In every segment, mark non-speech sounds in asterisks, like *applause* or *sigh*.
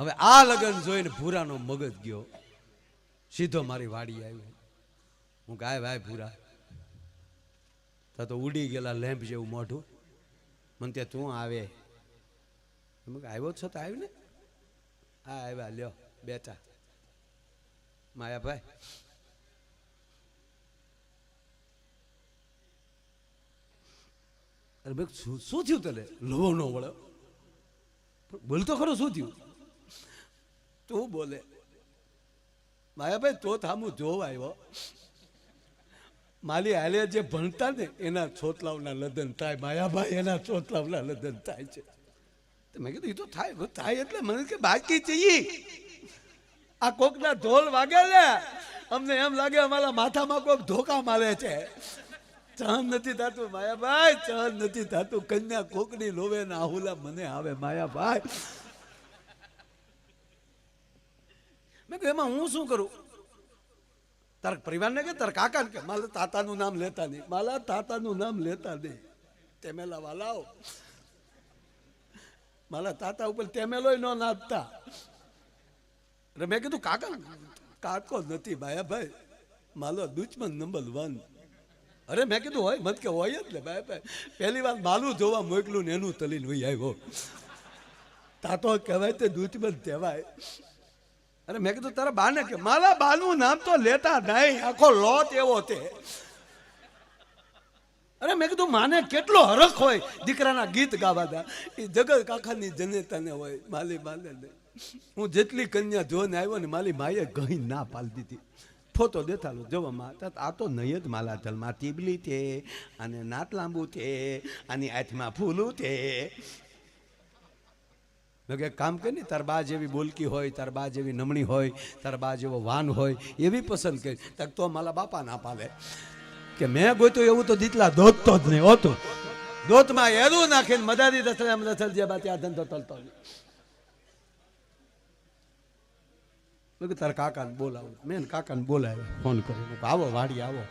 હવે આ લગ્ન જોઈને ભૂરાનો મગજ ગયો. સીધો મારી વાડી આવ્યો હું ગાય ભાઈ ભૂરા. તા તો ઉડી ગયેલા લેમ્પ જેવું મોઢું. મને ત્યાં તું આવે. આવ્યો છો તો આવ્યું ને. હા, આવ્યા, લ્યો, બેઠા. માયાભાઈ અરે ભાઈ શું શું થયું તને? લોહો ન વળ્યો બોલતો ખરો, શું થયું? તું બોલે. માયાભાઈ, તો થામું જોવ આવ્યો. માલી હાલે જે ભણતા ને, એના છોતલાવના લગ્ન થાય. માયાભાઈ, એના છોતલાવના લગ્ન થાય છે. મેં કીધું એ તો થાય થાય એટલે મને કે બાકી જઈએ આ કોકના ઢોલ વાગે ને અમને એમ લાગે અમારા માથામાં કોક ધોકા મારે છે. ચહન નથી થતું, માયાભાઈ, ચહન નથી થતું. કન્યા કોકની લોવે ના આહુલા મને આવે, માયાભાઈ. મેં કહ્યું, એમાં હું શું કરું? તારા પરિવારને કે, તારા કાકાને કે, મારા તાતાનું નામ લેતા નહીં, મારા તાતાનું નામ લેતા નહીં, તેમેલા વાલાઓ. મારા તાતા ઉપર તેમેલો ન નાચતા. એટલે મેં કીધું, કાકા, કાકો નથી ભાયા ભાઈ, માલો દુશ્મન નંબર વન. અરે મેં કીધું, હોય, મત કે હોય જ ને, ભાઈ ભાઈ, પહેલી વાર માલું જોવા મોકલું ને એનું તલીન વહી આવ્યો. તાતો કહેવાય તે દુશ્મન કહેવાય. અરે મેં કીધું, તારા બાને કે, મારા બાનું નામ તો લેતા નહીં. આખો લોટ એવો તે. અરે મેં કીધું, માને કેટલો હરખ હોય દીકરાના ગીત ગાવાના? એ જગત કાકાની જનેતાને હોય, માલી માલે હું જેટલી કન્યા જોઈને આવ્યો ને માલી માએ ગહી ના પાલી દીધી. ફોટો દેતાલો જોવા માતા આ તો નહીં જ માલા જલમાં ટીબલી છે અને નાત લાંબુ છે આની હાથમાં ફૂલું છે મેં કે કામ કરી ને, તાર બા જેવી બોલકી હોય, તાર બા જેવી નમણી હોય, તાર બા જેવો વાન હોય, એવી પસંદ કરી. તક તો મારા બાપા ના પાલે કે મેં ગોતું એવું તો દીતલા દોતતો જ નહીં, હોતું. દોતમાં એરું નાખીને મદારી દસલે એમ દસલ જે બા ત્યાં ધંધો તલતો મેં તારા કાકાને બોલાવું. મેં કાકાને બોલાવ્યો, ફોન કર્યો. આવો વાડી આવો.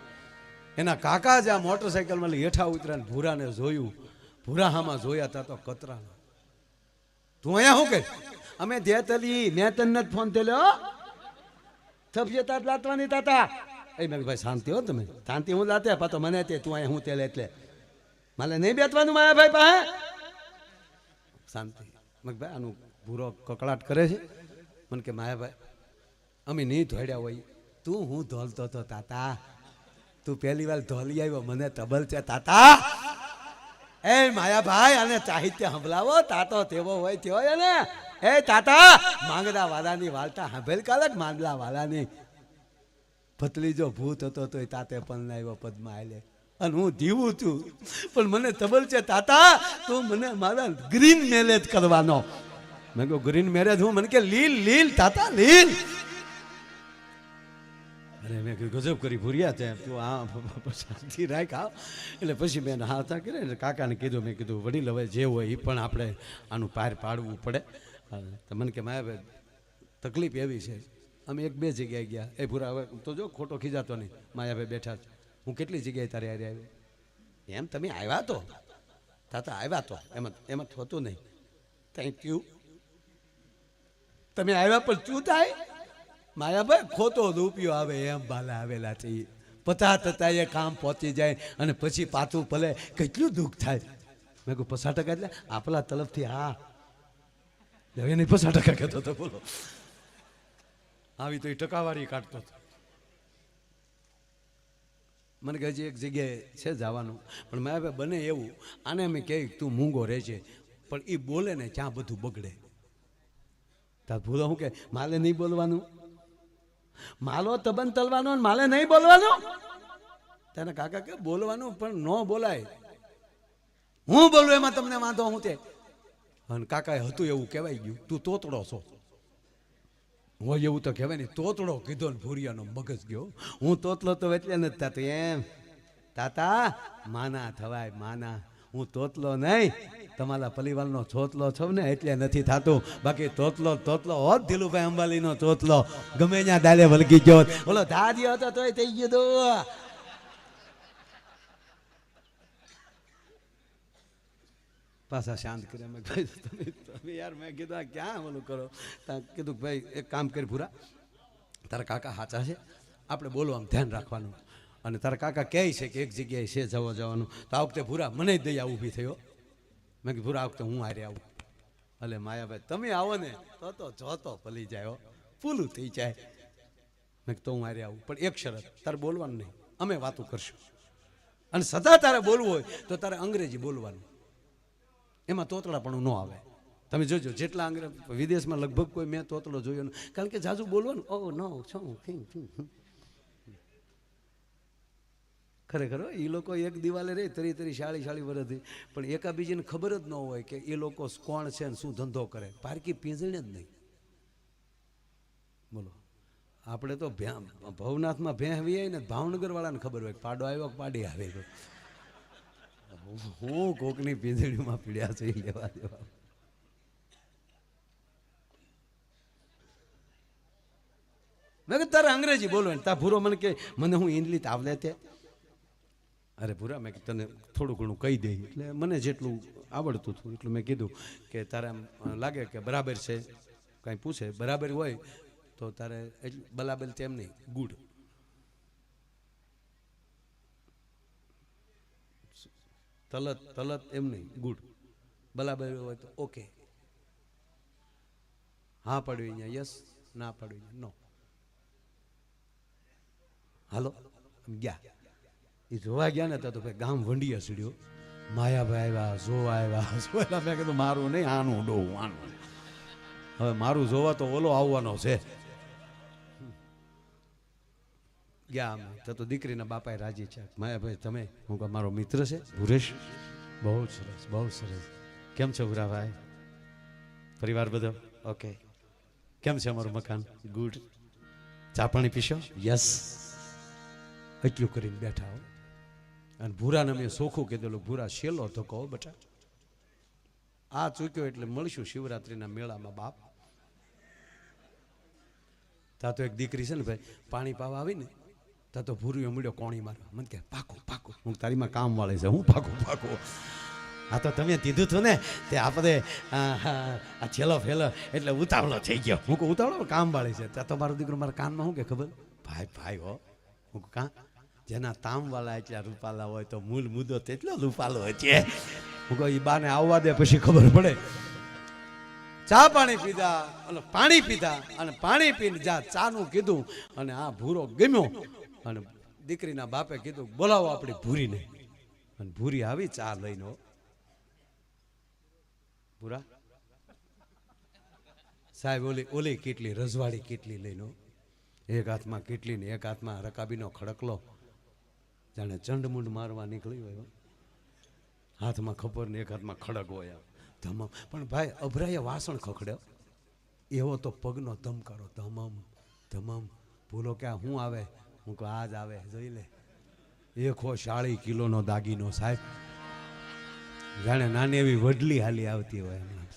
એના કાકા જ આ મોટરસાઇકલમાં લઈ હેઠા ઉતરાને ભૂરાને જોયું. ભૂરાહામાં જોયા હતા તો કતરાના. તું અહીંયા શું કે અમે ધેતલી મેં તને જ ફોન થયેલો તાત લાતવાની તાતા. એ મેં ભાઈ, શાંતિ હો તમે. શાંતિ હું લાતે પાતો મને તે તું અહીંયા હું તેલે એટલે. મારે નહીં બેતવાનું માયા ભાઈ પાસે? શાંતિ. મેં ભાઈ, આનું ભૂરો કકડાટ કરે છે. મને કે માયાભાઈ અમે નહીં ધોડ્યા હોય. તું હું ધોલતો તો તાતા. તું પહેલી વાર ધોલી આવ્યો, મને તબલ છે તાતા. એ માયાભાઈ અને સાહિત્ય સંભળાવો, તાતો તેવો હોય તેવો ને એ તાતા માંગડા વાલાની વાર્તા સાંભળ કાલક માંગલા પતલી જો ભૂત હતો તો એ તાતે પણ આવ્યો પદમાં આવેલે અને હું જીવું છું. પણ મને તબલ છે, તાતા, તું મને મારા ગ્રીન મેરેજ કરવાનો. મેં કહ્યું ગ્રીન મેરેજ હું? મને કે, લીલ લીલ, તાતા, લીલ. અરે મેં કીધું, ગજબ કરી ભૂર્યા તે. તું આ શાંતિ રાખ આવ એટલે પછી મેં હા હતા કરે એટલે કાકાને કીધું, મેં કીધું, વડીલ, હવે જે હોય એ પણ આપણે આનું પાર પાડવું પડે. તો મને કે, માયા તકલીફ એવી છે. અમે એક બે જગ્યાએ ગયા. એ ભૂરા, હવે તો જો ખોટો ખીજાતો નહીં. માયાભાઈ બેઠા હું કેટલી જગ્યાએ તારે હારે આવી? એમ તમે આવ્યા તો. તાતા, આવ્યા તો. એમાં એમાં થતું નહીં. થેન્ક યુ તમે આવ્યા પણ શું થાય? માયાભાઈ ખોટો રૂપિયો આવે એમ બાલા આવેલા છે. પતા થતા એ કામ પહોંચી જાય અને પછી પાછું ભલે કેટલું દુઃખ થાય. મેં કહું પચાસ ટકા એટલે આપણા તરફથી, હા. હવે નહીં પચાસ ટકા કહેતો હતો, બોલો. આવી તો એ ટકાવારી કાઢતો હતો. મને કહે છે એક જગ્યાએ છે જવાનું. પણ માયાભાઈ બને એવું. આને અમે કહે, તું મૂંગો રહે છે પણ એ બોલે ને, ત્યાં બધું બગડે. તાર ભૂલો શું કે માલે નહીં બોલવાનું? માલો તબન તલવાનો માલે નહીં બોલવાનો? તેને કાકા કે, બોલવાનું પણ ન બોલાય. હું બોલું એમાં તમને વાંધો, હું તે અને કાકાએ હતું એવું કહેવાય ગયું, તું તોતડો છો. હોય એવું તો કહેવાય નહીં તોતડો કીધો ને ભૂરિયાનો મગજ ગયો. હું તોતલો તો એટલે નથી થતું એમ. તાતા, માના થવાય, માના. હું તોતલો નહીં. તમારા પરિવારનો છોતલો છો ને એટલે નથી થતું. બાકી તોતલો તોતલો હોત ધીલુભાઈ અંબાલીનો તોતલો ગમે ત્યાં દાલે વળગી ગયો બોલો, ધાર્યો હતો તોય થઈ ગયો તો. પાછા શાંત કર્યા મેં ભાઈ તમે યાર, મેં કીધું ક્યાં ઓલું કરો? ત્યાં કીધું, ભાઈ, એક કામ કરી ભૂરા. તારા કાકા સાચા છે. આપણે બોલવામાં ધ્યાન રાખવાનું. અને તારા કાકા કહે છે કે એક જગ્યાએ છે જવા જવાનું. તો આ વખતે ભૂરા મને જ દયા ઊભી થયો મેં કીધું આ વખતે હું હારે આવું. એટલે માયાભાઈ, તમે આવો ને, તો તો જોતો ભલી જાય. પૂલું થઈ જાય. મેં કીધું, હું હારે આવું. પણ એક શરત, તારે બોલવાનું નહીં, અમે વાતો કરશું. અને સદા તારે બોલવું હોય, તો તારે અંગ્રેજી બોલવાનું. એમાં તોતડાપણું ન આવે. તમે જોજો, જેટલા અંગ્રેજ, વિદેશમાં લગભગ કોઈ મેં તોતડો જોયો કારણ કે જાજુ બોલવાનું ઓ નો શું થિંગ ખરેખર એ લોકો એક દિવાલે રહે, તરી તરી શાળી શાળી વર્ષથી પણ એકા બીજીને ખબર જ ન હોય કે એ લોકો કોણ છે ને શું ધંધો કરે. પારકી પીંજણે જ નહીં. બોલો. આપણે તો ભવનાથમાં ભેં આવી ને ભાવનગરવાળાને ખબર હોય પાડો આવ્યો પાડી આવે હું કોકની પીંજળીમાં પીડ્યા છે લેવા દેવા. મેં તારે અંગ્રેજી બોલવાનું. તા ભૂરો મને કે મને હું ઇંગ્લિશ આવડે તે અરે ભૂરા, મેં તને થોડું ઘણું કહી દઈ એટલે મને જેટલું આવડતું હતું, એટલું મેં કીધું કે તારે લાગે કે બરાબર છે, કાંઈ પૂછે, બરાબર હોય તો તારે એટલું બલાબેલ તેમ નહીં, ગુડ. તલત તલત એમ નહીં, ગુડ. બલાબેલ હોય તો ઓકે. હા પડવી અહીંયા, યસ, ના પડવી નો. હાલો ગયા. એ જોવા ગયા ને તો તો ભાઈ ગામ વંડી હસડ્યો. માયાભાઈ આવ્યા જોવા આવ્યા. *laughs* જોયેલા મેં કીધું મારું નહીં આનું ડોવું આનું હવે મારું જોવા તો ઓલો આવવાનો છે. ગયા અમે. તો તો દીકરીના બાપાએ રાજી છે. માયાભાઈ તમે? હું કહું મારો મિત્ર છે ભુરેશ. બહુ સરસ બહુ સરસ. કેમ છો ભુરાભાઈ? પરિવાર બધો? ઓકે કેમ છે અમારું મકાન? ગુડ ચા પાણી પીશો? યસ એટલું કરીને બેઠા હો. અને ભૂરાને મેં સોખું કીધેલું ભૂરા શેલો કહો બટા. આ ચૂક્યો એટલે મળશું શિવરાત્રિના મેળામાં, બાપ. તા તો એક દીકરી છે ને ભાઈ, પાણી પાવા આવી ને તા તો ભૂરીઓ મળ્યો કોણી મારવા. મને કે, પાકો પાકો. હું તારીમાં કામ વાળે છે, હું પાકો પાકો. આ તો તમે કીધું હતું ને, તે આપણે આ છેલ્લો ફેલો, એટલે ઉતાવળો થઈ ગયો. હું ઉતાવળો? કામ વાળી છે. ત્યાં તો મારો દીકરો મારા કાનમાં શું કે ખબર? ભાઈ ભાઈ હો. હું કાં? જેના તામવાળા એટલા રૂપાલા હોય તો મૂળ મુદ્દો તેટલો રૂપાલો હોય છે. હું કહું એ બાને આવવા દે પછી ખબર પડે. ચા પાણી પીધા, અને પાણી પીધા, અને પાણી પીને જા ચાનું કીધું, અને આ ભૂરો ગમ્યો. અને દીકરીના બાપે કીધું, બોલાવો આપણી ભૂરીને. અને ભૂરી આવી ચા લઈને. ભૂરા? સાહેબ, ઓલી ઓલી કેટલી, રજવાડી કેટલી લઈને એક હાથમાં કેટલી ને એક હાથમાં રકાબીનો ખડકલો. જાણે ચંડમુંડ મારવા નીકળી હોય. હાથમાં ખબર ને એક હાથમાં ખડક હોય ધમમ. પણ ભાઈ અભરાએ વાસણ ખખડ્યો એવો તો પગનો ધમકારો, ધમમ ધમમ. ભૂલો કે હું આવે? હું કહું, આ જ આવે, જોઈ લે. એકો શાળી કિલોનો દાગીનો સાહેબ. જાણે નાની એવી વડલી હાલી આવતી હોય એમ સાહેબ